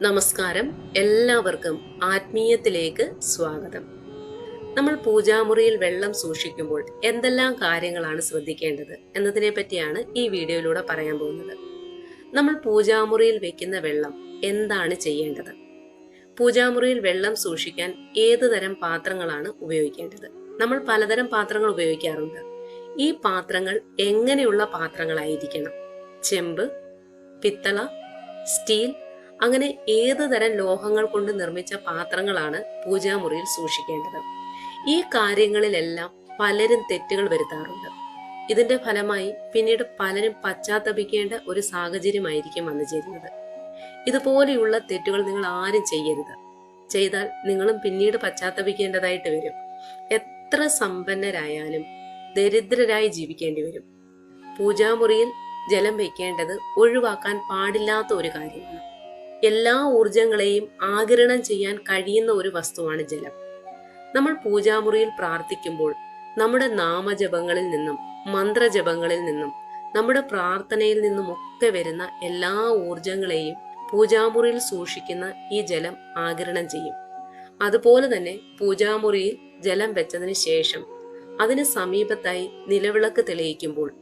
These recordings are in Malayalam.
നമസ്കാരം. എല്ലാവർക്കും ആത്മീയത്തിലേക്ക് സ്വാഗതം. നമ്മൾ പൂജാമുറിയിൽ വെള്ളം സൂക്ഷിക്കുമ്പോൾ എന്തെല്ലാം കാര്യങ്ങളാണ് ശ്രദ്ധിക്കേണ്ടത് എന്നതിനെ പറ്റിയാണ് ഈ വീഡിയോയിലൂടെ പറയാൻ പോകുന്നത്. നമ്മൾ പൂജാമുറിയിൽ വെക്കുന്ന വെള്ളം എന്താണ് ചെയ്യേണ്ടത്? പൂജാമുറിയിൽ വെള്ളം സൂക്ഷിക്കാൻ ഏത് തരം പാത്രങ്ങളാണ് ഉപയോഗിക്കേണ്ടത്? നമ്മൾ പലതരം പാത്രങ്ങൾ ഉപയോഗിക്കാറുണ്ട്. ഈ പാത്രങ്ങൾ എങ്ങനെയുള്ള പാത്രങ്ങളായിരിക്കണം? ചെമ്പ് പിത്തള സ്റ്റീൽ അങ്ങനെ ഏത് തരം ലോഹങ്ങൾ കൊണ്ട് നിർമ്മിച്ച പാത്രങ്ങളാണ് പൂജാമുറിയിൽ സൂക്ഷിക്കേണ്ടത്? ഈ കാര്യങ്ങളിലെല്ലാം പലരും തെറ്റുകൾ വരുത്താറുണ്ട്. ഇതിന്റെ ഫലമായി പിന്നീട് പലരും പശ്ചാത്തപിക്കേണ്ട ഒരു സാഹചര്യമായിരിക്കും വന്നു ചേരുന്നത്. ഇതുപോലെയുള്ള തെറ്റുകൾ നിങ്ങൾ ആരും ചെയ്യരുത്. ചെയ്താൽ നിങ്ങളും പിന്നീട് പശ്ചാത്തപിക്കേണ്ടതായിട്ട് വരും. എത്ര സമ്പന്നരായാലും ദരിദ്രരായി ജീവിക്കേണ്ടി വരും. പൂജാമുറിയിൽ ജലം വയ്ക്കേണ്ടത് ഒഴിവാക്കാൻ പാടില്ലാത്ത ഒരു കാര്യമാണ്. എല്ലാ ഊർജങ്ങളെയും ആകിരണം ചെയ്യാൻ കഴിയുന്ന ഒരു വസ്തുവാണ് ജലം. നമ്മൾ പൂജാമുറിയിൽ പ്രാർത്ഥിക്കുമ്പോൾ നമ്മുടെ നാമജപങ്ങളിൽ നിന്നും മന്ത്രജപങ്ങളിൽ നിന്നും നമ്മുടെ പ്രാർത്ഥനയിൽ നിന്നും ഒക്കെ വരുന്ന എല്ലാ ഊർജങ്ങളെയും പൂജാമുറിയിൽ സൂക്ഷിക്കുന്ന ഈ ജലം ആകിരണം ചെയ്യും. അതുപോലെ തന്നെ പൂജാമുറിയിൽ ജലം വെച്ചതിന് ശേഷം അതിന് സമീപത്തായി നിലവിളക്ക് തെളിയിക്കുമ്പോൾ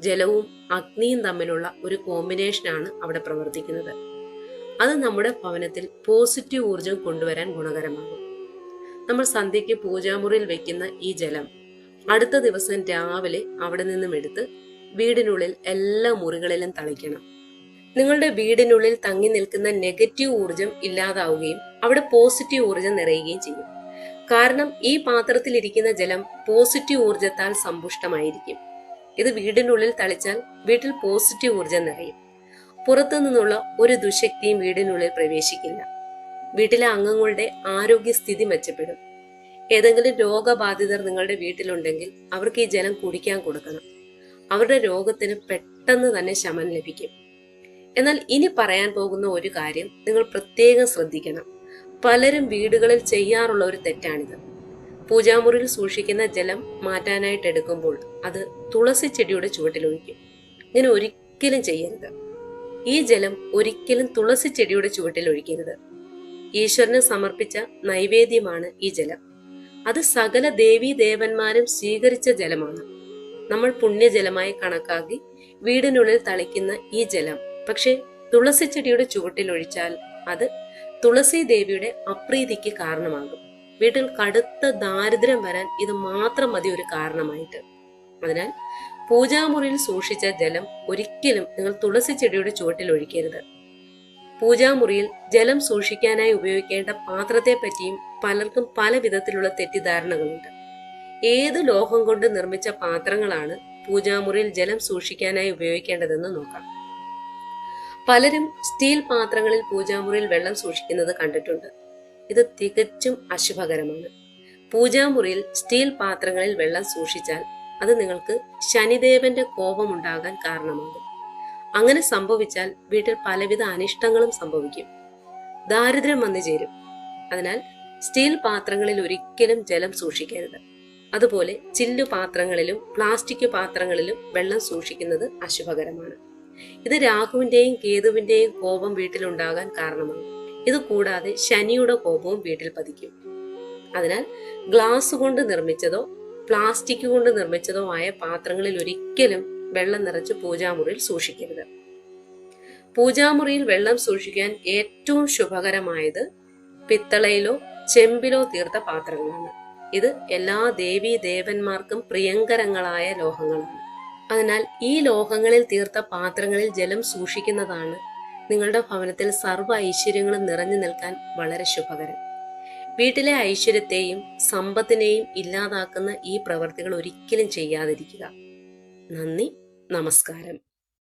ജലവും അഗ്നിയും തമ്മിലുള്ള ഒരു കോമ്പിനേഷനാണ് അവിടെ പ്രവർത്തിക്കുന്നത്. അത് നമ്മുടെ ഭവനത്തിൽ പോസിറ്റീവ് ഊർജം കൊണ്ടുവരാൻ ഗുണകരമാകും. നമ്മൾ സന്ധ്യയ്ക്ക് പൂജാമുറിയിൽ വെക്കുന്ന ഈ ജലം അടുത്ത ദിവസം രാവിലെ അവിടെ നിന്നും എടുത്ത് വീടിനുള്ളിൽ എല്ലാ മുറികളിലും തളിക്കണം. നിങ്ങളുടെ വീടിനുള്ളിൽ തങ്ങി നിൽക്കുന്ന നെഗറ്റീവ് ഊർജം ഇല്ലാതാവുകയും അവിടെ പോസിറ്റീവ് ഊർജം നിറയുകയും ചെയ്യും. കാരണം ഈ പാത്രത്തിൽ ഇരിക്കുന്ന ജലം പോസിറ്റീവ് ഊർജത്താൽ സമ്പുഷ്ടമായിരിക്കും. ഇത് വീടിനുള്ളിൽ തളിച്ചാൽ വീട്ടിൽ പോസിറ്റീവ് ഊർജം നിറയും. പുറത്തു നിന്നുള്ള ഒരു ദുശക്തിയും വീടിനുള്ളിൽ പ്രവേശിക്കില്ല. വീട്ടിലെ അംഗങ്ങളുടെ ആരോഗ്യസ്ഥിതി മെച്ചപ്പെടും. ഏതെങ്കിലും രോഗബാധിതർ നിങ്ങളുടെ വീട്ടിലുണ്ടെങ്കിൽ അവർക്ക് ഈ ജലം കുടിക്കാൻ കൊടുക്കണം. അവരുടെ രോഗത്തിന് പെട്ടെന്ന് തന്നെ ശമനം ലഭിക്കും. എന്നാൽ ഇനി പറയാൻ പോകുന്ന ഒരു കാര്യം നിങ്ങൾ പ്രത്യേകം ശ്രദ്ധിക്കണം. പലരും വീടുകളിൽ ചെയ്യാറുള്ള ഒരു തെറ്റാണിത്. പൂജാമുറിയിൽ സൂക്ഷിക്കുന്ന ജലം മാറ്റാനായിട്ട് എടുക്കുമ്പോൾ അത് തുളസി ചെടിയുടെ ചുവട്ടിലൊഴിക്കും ഇങ്ങനെ ഒരിക്കലും ചെയ്യരുത്. ഈ ജലം ഒരിക്കലും തുളസി ചെടിയുടെ ചുവട്ടിൽ ഒഴിക്കരുത്. ഈശ്വരന് സമർപ്പിച്ച നൈവേദ്യമാണ് ഈ ജലം. അത് സകല ദേവീ ദേവന്മാരും സ്വീകരിച്ച ജലമാണ്. നമ്മൾ പുണ്യജലമായി കണക്കാക്കി വീടിനുള്ളിൽ തളിക്കുന്ന ഈ ജലം. പക്ഷെ തുളസി ചെടിയുടെ ചുവട്ടിൽ ഒഴിച്ചാൽ അത് തുളസി ദേവിയുടെ അപ്രീതിക്ക് കാരണമാകും. വീട്ടിൽ കടുത്ത ദാരിദ്ര്യം വരാൻ ഇത് മാത്രം മതി ഒരു കാരണമായിട്ട്. അതിനാൽ പൂജാമുറിയിൽ സൂക്ഷിച്ച ജലം ഒരിക്കലും നിങ്ങൾ തുളസി ചെടിയുടെ ചുവട്ടിൽ ഒഴിക്കരുത്. പൂജാമുറിയിൽ ജലം സൂക്ഷിക്കാനായി ഉപയോഗിക്കേണ്ട പാത്രത്തെ പറ്റിയും പലർക്കും പല വിധത്തിലുള്ള തെറ്റിദ്ധാരണകളുണ്ട്. ഏത് ലോഹം കൊണ്ട് നിർമ്മിച്ച പാത്രങ്ങളാണ് പൂജാമുറിയിൽ ജലം സൂക്ഷിക്കാനായി ഉപയോഗിക്കേണ്ടതെന്ന് നോക്കാം. പലരും സ്റ്റീൽ പാത്രങ്ങളിൽ പൂജാമുറിയിൽ വെള്ളം സൂക്ഷിക്കുന്നത് കണ്ടിട്ടുണ്ട്. ഇത് തികച്ചും അശുഭകരമാണ്. പൂജാമുറിയിൽ സ്റ്റീൽ പാത്രങ്ങളിൽ വെള്ളം സൂക്ഷിച്ചാൽ അത് നിങ്ങൾക്ക് ശനിദേവന്റെ കോപം കോപമുണ്ടാകാൻ കാരണമാകും. അങ്ങനെ സംഭവിച്ചാൽ വീട്ടിൽ പലവിധ അനിഷ്ടങ്ങളും സംഭവിക്കും. ദാരിദ്ര്യം വന്നു ചേരും. അതിനാൽ സ്റ്റീൽ പാത്രങ്ങളിൽ ഒരിക്കലും ജലം സൂക്ഷിക്കരുത്. അതുപോലെ ചില്ലു പാത്രങ്ങളിലും പ്ലാസ്റ്റിക് പാത്രങ്ങളിലും വെള്ളം സൂക്ഷിക്കുന്നത് അശുഭകരമാണ്. ഇത് രാഹുവിന്റെയും കേതുവിന്റെയും കോപം വീട്ടിലുണ്ടാകാൻ കാരണമാണ്. ഇത് കൂടാതെ ശനിയുടെ കോപവും വീട്ടിൽ പതിക്കും. അതിനാൽ ഗ്ലാസ് കൊണ്ട് നിർമ്മിച്ചതോ പ്ലാസ്റ്റിക് കൊണ്ട് നിർമ്മിച്ചതോ ആയ പാത്രങ്ങളിൽ ഒരിക്കലും വെള്ളം നിറച്ച് പൂജാമുറിയിൽ സൂക്ഷിക്കരുത്. പൂജാമുറിയിൽ വെള്ളം സൂക്ഷിക്കാൻ ഏറ്റവും ശുഭകരമായത് പിത്തളയിലോ ചെമ്പിലോ തീർത്ത പാത്രങ്ങളാണ്. ഇത് എല്ലാ ദേവീ ദേവന്മാർക്കും പ്രിയങ്കരങ്ങളായ ലോഹങ്ങളാണ്. അതിനാൽ ഈ ലോഹങ്ങളിൽ തീർത്ത പാത്രങ്ങളിൽ ജലം സൂക്ഷിക്കുന്നതാണ് നിങ്ങളുടെ ഭവനത്തിൽ സർവ ഐശ്വര്യങ്ങളും നിറഞ്ഞു നിൽക്കാൻ വളരെ ശുഭകരം. വീട്ടിലെ ഐശ്വര്യത്തെയും സമ്പത്തിനെയും ഇല്ലാതാക്കുന്ന ഈ പ്രവർത്തികൾ ഒരിക്കലും ചെയ്യാതിരിക്കുക. നന്ദി നമസ്കാരം.